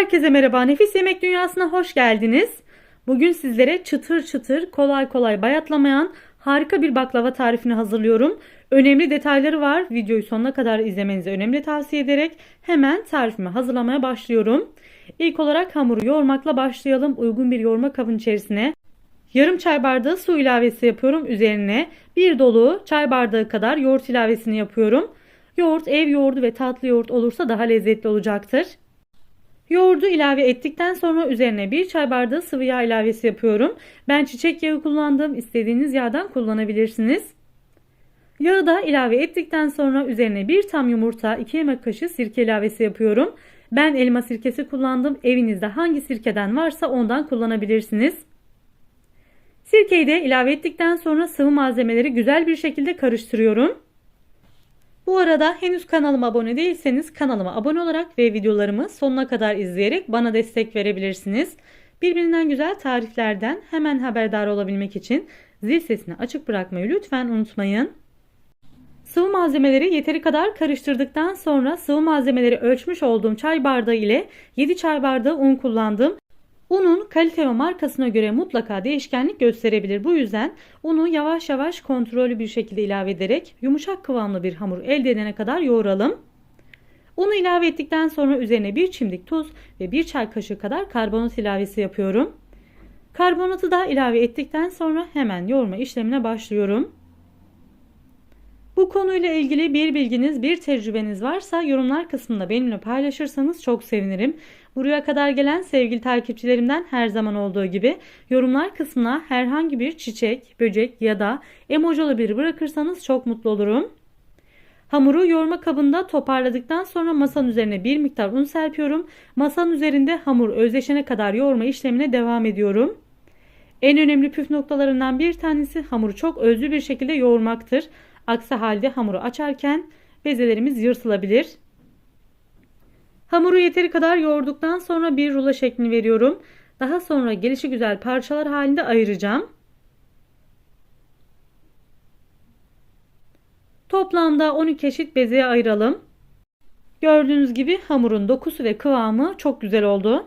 Herkese merhaba. Nefis Yemek Dünyası'na hoş geldiniz. Bugün sizlere çıtır çıtır, kolay kolay bayatlamayan harika bir baklava tarifini hazırlıyorum. Önemli detayları var. Videoyu sonuna kadar izlemenizi önemli tavsiye ederek hemen tarifimi hazırlamaya başlıyorum. İlk olarak hamuru yoğurmakla başlayalım. Uygun bir yoğurma kabın içerisine yarım çay bardağı su ilavesi yapıyorum. Üzerine bir dolu çay bardağı kadar yoğurt ilavesini yapıyorum. Yoğurt ev yoğurdu ve tatlı yoğurt olursa daha lezzetli olacaktır. Yoğurdu ilave ettikten sonra üzerine bir çay bardağı sıvı yağ ilavesi yapıyorum. Ben çiçek yağı kullandım. İstediğiniz yağdan kullanabilirsiniz. Yağı da ilave ettikten sonra üzerine bir tam yumurta, 2 yemek kaşığı sirke ilavesi yapıyorum. Ben elma sirkesi kullandım. Evinizde hangi sirkeden varsa ondan kullanabilirsiniz. Sirkeyi de ilave ettikten sonra sıvı malzemeleri güzel bir şekilde karıştırıyorum. Bu arada henüz kanalıma abone değilseniz kanalıma abone olarak ve videolarımı sonuna kadar izleyerek bana destek verebilirsiniz. Birbirinden güzel tariflerden hemen haberdar olabilmek için zil sesini açık bırakmayı lütfen unutmayın. Sıvı malzemeleri yeteri kadar karıştırdıktan sonra sıvı malzemeleri ölçmüş olduğum çay bardağı ile 7 çay bardağı un kullandım. Unun kalite ve markasına göre mutlaka değişkenlik gösterebilir. Bu yüzden unu yavaş yavaş kontrollü bir şekilde ilave ederek yumuşak kıvamlı bir hamur elde edene kadar yoğuralım. Unu ilave ettikten sonra üzerine bir çimdik tuz ve bir çay kaşığı kadar karbonat ilavesi yapıyorum. Karbonatı da ilave ettikten sonra hemen yoğurma işlemine başlıyorum. Bu konuyla ilgili bir bilginiz, bir tecrübeniz varsa yorumlar kısmında benimle paylaşırsanız çok sevinirim. Buraya kadar gelen sevgili takipçilerimden her zaman olduğu gibi yorumlar kısmına herhangi bir çiçek, böcek ya da emoji olabilir bırakırsanız çok mutlu olurum. Hamuru yoğurma kabında toparladıktan sonra masanın üzerine bir miktar un serpiyorum. Masanın üzerinde hamur özleşene kadar yoğurma işlemine devam ediyorum. En önemli püf noktalarından bir tanesi hamuru çok özlü bir şekilde yoğurmaktır. Aksi halde hamuru açarken bezelerimiz yırtılabilir. Hamuru yeteri kadar yoğurduktan sonra bir rulo şeklini veriyorum. Daha sonra gelişi güzel parçalar halinde ayıracağım. Toplamda 12 eşit bezeye ayıralım. Gördüğünüz gibi hamurun dokusu ve kıvamı çok güzel oldu.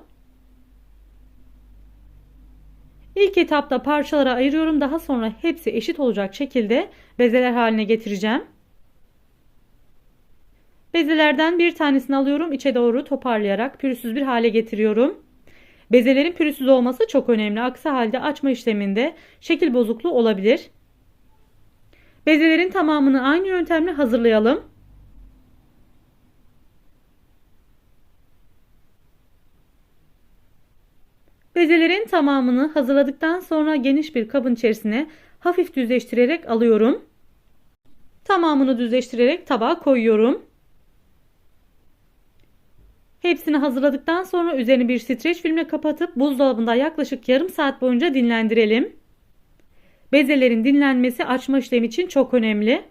İlk etapta parçalara ayırıyorum. Daha sonra hepsi eşit olacak şekilde bezeler haline getireceğim. Bezelerden bir tanesini alıyorum. içe doğru toparlayarak pürüzsüz bir hale getiriyorum. Bezelerin pürüzsüz olması çok önemli. Aksi halde açma işleminde şekil bozukluğu olabilir. Bezelerin tamamını aynı yöntemle hazırlayalım. Bezelerin tamamını hazırladıktan sonra geniş bir kabın içerisine hafif düzleştirerek alıyorum. Tamamını düzleştirerek tabağa koyuyorum. Hepsini hazırladıktan sonra üzerini bir streç filmle kapatıp buzdolabında yaklaşık yarım saat boyunca dinlendirelim. Bezelerin dinlenmesi açma işlemi için çok önemli.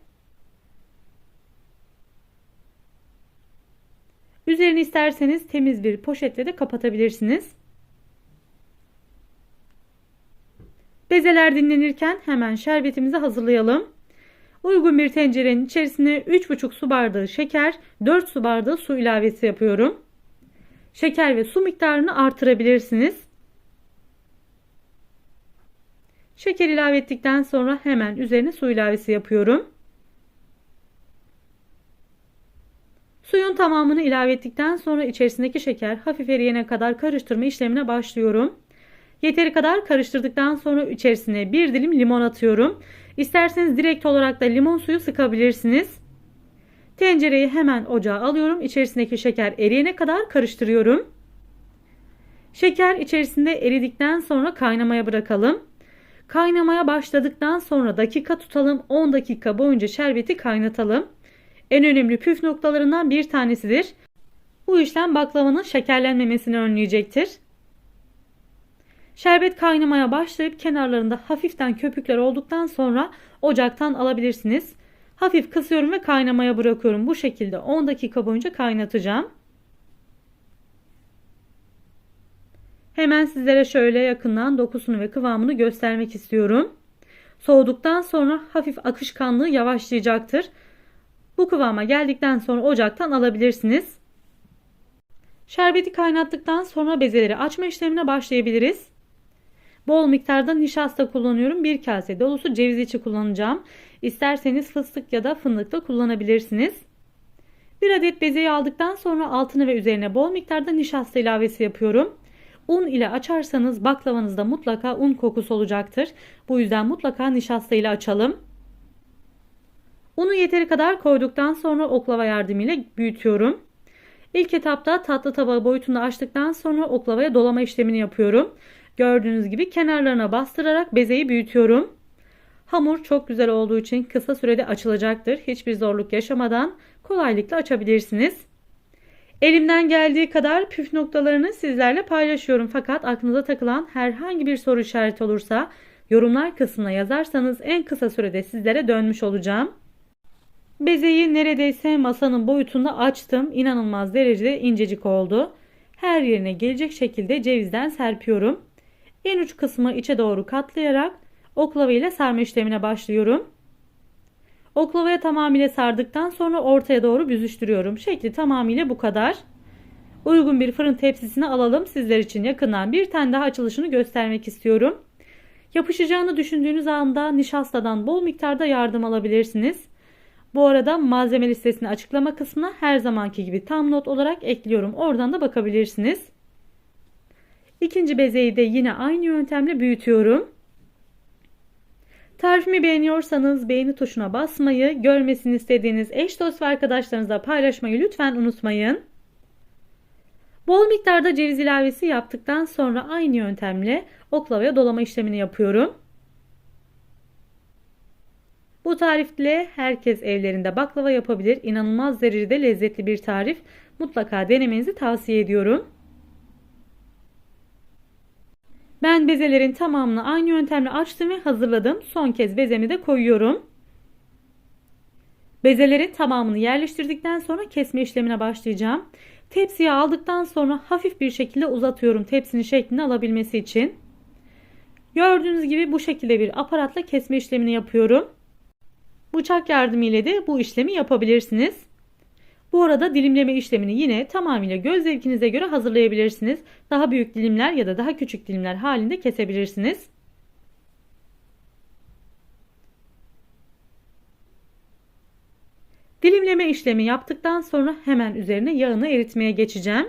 Üzerini isterseniz temiz bir poşetle de kapatabilirsiniz. Bezeler dinlenirken hemen şerbetimizi hazırlayalım. Uygun bir tencerenin içerisine 3,5 su bardağı şeker, 4 su bardağı su ilavesi yapıyorum. Şeker ve su miktarını artırabilirsiniz. Şeker ilave ettikten sonra hemen üzerine su ilavesi yapıyorum. Suyun tamamını ilave ettikten sonra içerisindeki şeker hafif eriyene kadar karıştırma işlemine başlıyorum. Yeteri kadar karıştırdıktan sonra içerisine bir dilim limon atıyorum. İsterseniz direkt olarak da limon suyu sıkabilirsiniz. Tencereyi hemen ocağa alıyorum. İçerisindeki şeker eriyene kadar karıştırıyorum. Şeker içerisinde eridikten sonra kaynamaya bırakalım. Kaynamaya başladıktan sonra dakika tutalım. 10 dakika boyunca şerbeti kaynatalım. En önemli püf noktalarından bir tanesidir. Bu işlem baklavanın şekerlenmemesini önleyecektir. Şerbet kaynamaya başlayıp kenarlarında hafiften köpükler olduktan sonra ocaktan alabilirsiniz. Hafif kısıyorum ve kaynamaya bırakıyorum. Bu şekilde 10 dakika boyunca kaynatacağım. Hemen sizlere şöyle yakından dokusunu ve kıvamını göstermek istiyorum. Soğuduktan sonra hafif akışkanlığı yavaşlayacaktır. Bu kıvama geldikten sonra ocaktan alabilirsiniz. Şerbeti kaynattıktan sonra bezeleri açma işlemine başlayabiliriz. Bol miktarda nişasta kullanıyorum. Bir kase dolusu ceviz içi kullanacağım. İsterseniz fıstık ya da fındık da kullanabilirsiniz. Bir adet bezeyi aldıktan sonra altını ve üzerine bol miktarda nişasta ilavesi yapıyorum. Un ile açarsanız baklavanızda mutlaka un kokusu olacaktır. Bu yüzden mutlaka nişasta ile açalım. Unu yeteri kadar koyduktan sonra oklava yardımıyla büyütüyorum. İlk etapta tatlı tabağı boyutunda açtıktan sonra oklavaya dolama işlemini yapıyorum. Gördüğünüz gibi kenarlarına bastırarak bezeyi büyütüyorum. Hamur çok güzel olduğu için kısa sürede açılacaktır. Hiçbir zorluk yaşamadan kolaylıkla açabilirsiniz. Elimden geldiği kadar püf noktalarını sizlerle paylaşıyorum. Fakat aklınıza takılan herhangi bir soru işareti olursa yorumlar kısmına yazarsanız en kısa sürede sizlere dönmüş olacağım. Bezeyi neredeyse masanın boyutunda açtım. İnanılmaz derecede incecik oldu. Her yerine gelecek şekilde cevizden serpiyorum. En uç kısmı içe doğru katlayarak oklava ile sarma işlemine başlıyorum. Oklavaya tamamıyla sardıktan sonra ortaya doğru büzüştürüyorum. Şekli tamamıyla bu kadar. Uygun bir fırın tepsisine alalım. Sizler için yakından bir tane daha açılışını göstermek istiyorum. Yapışacağını düşündüğünüz anda nişastadan bol miktarda yardım alabilirsiniz. Bu arada malzeme listesini açıklama kısmına her zamanki gibi tam not olarak ekliyorum. Oradan da bakabilirsiniz. İkinci bezeyi de yine aynı yöntemle büyütüyorum. Tarifimi beğeniyorsanız beğeni tuşuna basmayı, görmesini istediğiniz eş dost ve arkadaşlarınızla paylaşmayı lütfen unutmayın. Bol miktarda ceviz ilavesi yaptıktan sonra aynı yöntemle oklavaya dolama işlemini yapıyorum. Bu tarifle herkes evlerinde baklava yapabilir. İnanılmaz derecede lezzetli bir tarif. Mutlaka denemenizi tavsiye ediyorum. Ben bezelerin tamamını aynı yöntemle açtım ve hazırladım. Son kez bezemi de koyuyorum. Bezelerin tamamını yerleştirdikten sonra kesme işlemine başlayacağım. Tepsiye aldıktan sonra hafif bir şekilde uzatıyorum tepsinin şeklini alabilmesi için. Gördüğünüz gibi bu şekilde bir aparatla kesme işlemini yapıyorum. Bıçak yardımıyla de bu işlemi yapabilirsiniz. Bu arada dilimleme işlemini yine tamamıyla göz zevkinize göre hazırlayabilirsiniz. Daha büyük dilimler ya da daha küçük dilimler halinde kesebilirsiniz. Dilimleme işlemi yaptıktan sonra hemen üzerine yağını eritmeye geçeceğim.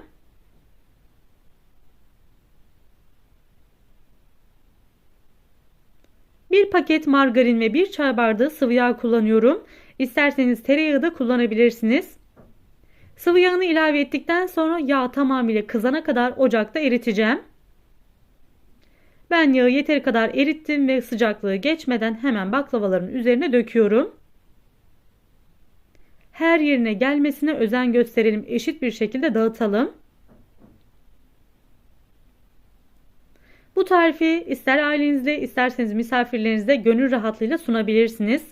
Bir paket margarin ve bir çay bardağı sıvı yağ kullanıyorum. İsterseniz tereyağı da kullanabilirsiniz. Sıvı yağını ilave ettikten sonra yağ tamamıyla kızana kadar ocakta eriteceğim. Ben yağı yeteri kadar erittim ve sıcaklığı geçmeden hemen baklavaların üzerine döküyorum. Her yerine gelmesine özen gösterelim. Eşit bir şekilde dağıtalım. Bu tarifi ister ailenizde isterseniz misafirlerinizde gönül rahatlığıyla sunabilirsiniz.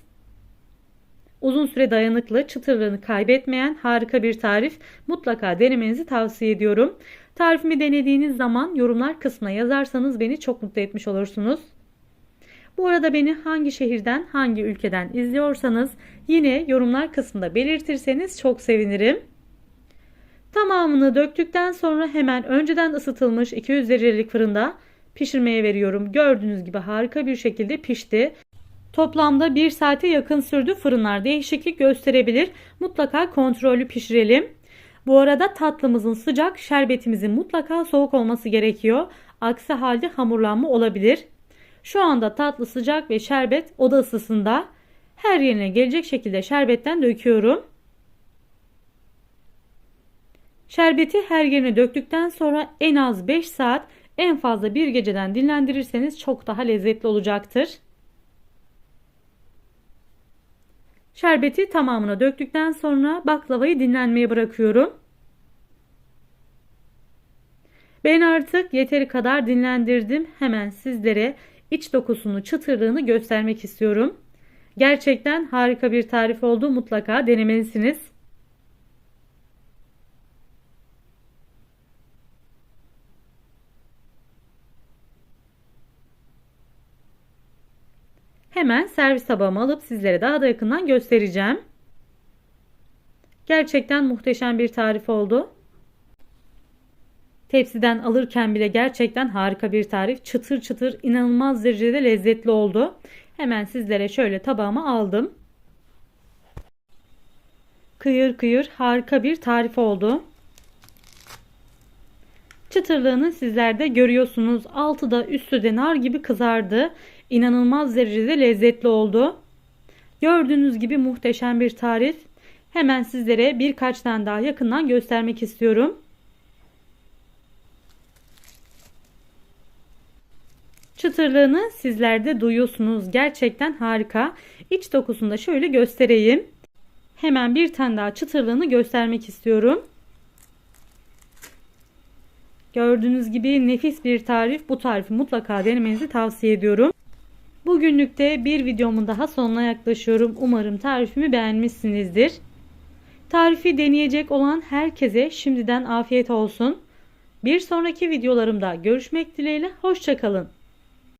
Uzun süre dayanıklı, çıtırlığını kaybetmeyen harika bir tarif. Mutlaka denemenizi tavsiye ediyorum. Tarifimi denediğiniz zaman yorumlar kısmına yazarsanız beni çok mutlu etmiş olursunuz. Bu arada beni hangi şehirden, hangi ülkeden izliyorsanız yine yorumlar kısmında belirtirseniz çok sevinirim. Tamamını döktükten sonra hemen önceden ısıtılmış 200 derecelik fırında pişirmeye veriyorum. Gördüğünüz gibi harika bir şekilde pişti. Toplamda 1 saate yakın sürdü. Fırınlar değişiklik gösterebilir. Mutlaka kontrollü pişirelim. Bu arada tatlımızın sıcak, şerbetimizin mutlaka soğuk olması gerekiyor. Aksi halde hamurlanma olabilir. Şu anda tatlı sıcak ve şerbet oda ısısında. Her yerine gelecek şekilde şerbetten döküyorum. Şerbeti her yerine döktükten sonra en az 5 saat en fazla bir geceden dinlendirirseniz çok daha lezzetli olacaktır. Şerbeti tamamına döktükten sonra baklavayı dinlenmeye bırakıyorum. Ben artık yeteri kadar dinlendirdim. Hemen sizlere iç dokusunu, çıtırlığını göstermek istiyorum. Gerçekten harika bir tarif oldu. Mutlaka denemelisiniz. Hemen servis tabağıma alıp sizlere daha da yakından göstereceğim. Gerçekten muhteşem bir tarif oldu. Tepsiden alırken bile gerçekten harika bir tarif. Çıtır çıtır inanılmaz derecede lezzetli oldu. Hemen sizlere şöyle tabağıma aldım. Kıyır kıyır harika bir tarif oldu. Çıtırlığını sizler de görüyorsunuz. Altı da üstü de nar gibi kızardı. İnanılmaz derecede lezzetli oldu. Gördüğünüz gibi muhteşem bir tarif. Hemen sizlere birkaç tane daha yakından göstermek istiyorum. Çıtırlığını sizler de duyuyorsunuz. Gerçekten harika. İç dokusunu da şöyle göstereyim. Hemen bir tane daha çıtırlığını göstermek istiyorum. Gördüğünüz gibi nefis bir tarif. Bu tarifi mutlaka denemenizi tavsiye ediyorum. Bugünlük de bir videomun daha sonuna yaklaşıyorum. Umarım tarifimi beğenmişsinizdir. Tarifi deneyecek olan herkese şimdiden afiyet olsun. Bir sonraki videolarımda görüşmek dileğiyle. Hoşçakalın.